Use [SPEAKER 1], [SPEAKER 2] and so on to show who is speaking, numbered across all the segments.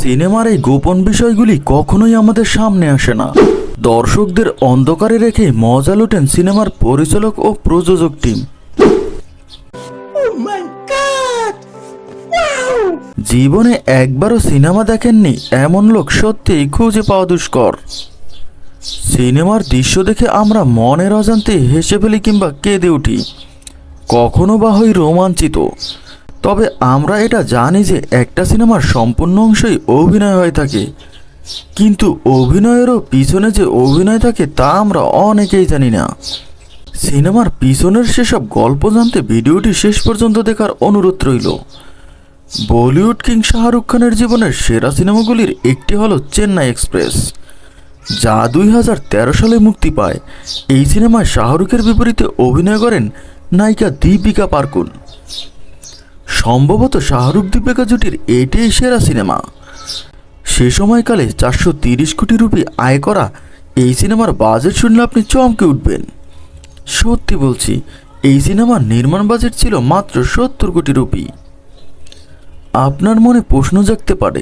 [SPEAKER 1] সিনেমার এই গোপন বিষয়গুলি কখনোই আমাদের সামনে আসে না। দর্শকদের অন্ধকারে রেখে মজা লুটেন সিনেমার পরিচালক ও প্রযোজক টিম। জীবনে একবারও সিনেমা দেখেননি এমন লোক সত্যিই খুঁজে পাওয়া দুষ্কর। সিনেমার দৃশ্য দেখে আমরা মনের অজান্তে হেসে ফেলি কিংবা কেঁদে উঠি। কখনো বা হই রোমাঞ্চিত। তবে আমরা এটা জানি যে একটা সিনেমার সম্পূর্ণ অংশই অভিনয় হয়ে থাকে। কিন্তু অভিনয়েরও পিছনে যে অভিনয় থাকে তা আমরা অনেকেই জানি না। সিনেমার পিছনের সেসব গল্প জানতে ভিডিওটি শেষ পর্যন্ত দেখার অনুরোধ রইল। বলিউড কিং শাহরুখ খানের জীবনের সেরা সিনেমাগুলির একটি হলো চেন্নাই এক্সপ্রেস, যা দুই হাজার তেরো সালে মুক্তি পায়। এই সিনেমায় শাহরুখের বিপরীতে অভিনয় করেন নায়িকা দীপিকা পার্কুন। সম্ভবত শাহরুখ দীপিকা জুটির এটাই সেরা সিনেমা। সে সময়কালে চারশো তিরিশ কোটি রুপি আয় করা এই সিনেমার বাজেট শুনলে আপনি চমকে উঠবেন। সত্যি বলছি, এই সিনেমার নির্মাণ বাজেট ছিল মাত্র সত্তর কোটি রুপি। আপনার মনে প্রশ্ন জাগতে পারে,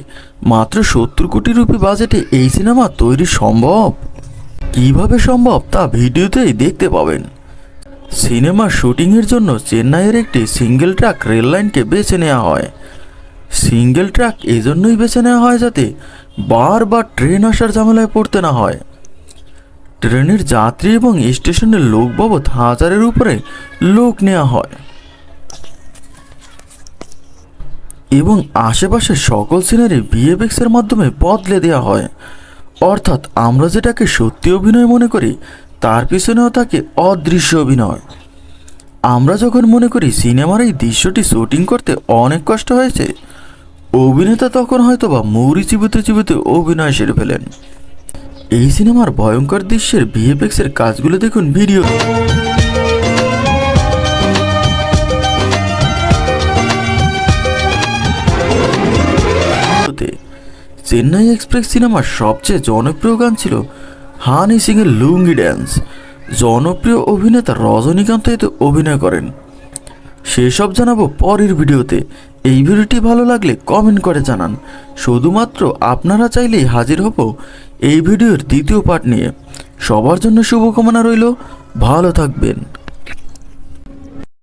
[SPEAKER 1] মাত্র সত্তর কোটি রুপি বাজেটে এই সিনেমা তৈরি সম্ভব? কীভাবে সম্ভব তা ভিডিওতেই দেখতে পাবেন। সিনেমার শুটিংয়ের জন্য চেন্নাইয়ের একটি সিঙ্গেল ট্র্যাক রেল লাইনকে বেছে নেওয়া হয়। সিঙ্গেল ট্র্যাক এজন্যই বেছে নেওয়া হয় যাতে বারবার ট্রেন আসার ঝামেলায় পড়তে না হয়। ট্রেনের যাত্রী এবং স্টেশনের লোক বাবদ হাজারের উপরে লোক নেওয়া হয়। এবং আশেপাশে সকল সিনারি ভিএফএক্স এর মাধ্যমে বদলে দেওয়া হয়। অর্থাৎ আমরা যেটাকে সত্যি অভিনয় মনে করি তার পিছনেও থাকে অদৃশ্য অভিনয়। আমরা যখন মনে করি সিনেমার এই দৃশ্যটি শুটিং করতে অনেক কষ্ট হয়েছে, অভিনেতা তখন হয়তো বা মৌরি চিবুতে চিবুতে অভিনয় সেরে ফেলেন। এই সিনেমার ভয়ঙ্কর দৃশ্যের ভিএফএক্স এর কাজগুলো দেখুন ভিডিও। চেন্নাই এক্সপ্রেস সিনেমার সবচেয়ে জনপ্রিয় গান ছিল হানি সিং এর লুঙ্গি ড্যান্স। জনপ্রিয় অভিনেতা রজনীকান্ত এতে অভিনয় করেন। সেসব জানাব পরের ভিডিওতে। এই ভিডিওটি ভালো লাগলে কমেন্ট করে জানান। শুধুমাত্র আপনারা চাইলেই হাজির হব এই ভিডিওর দ্বিতীয় পার্ট নিয়ে। সবার জন্য শুভকামনা রইল। ভালো থাকবেন।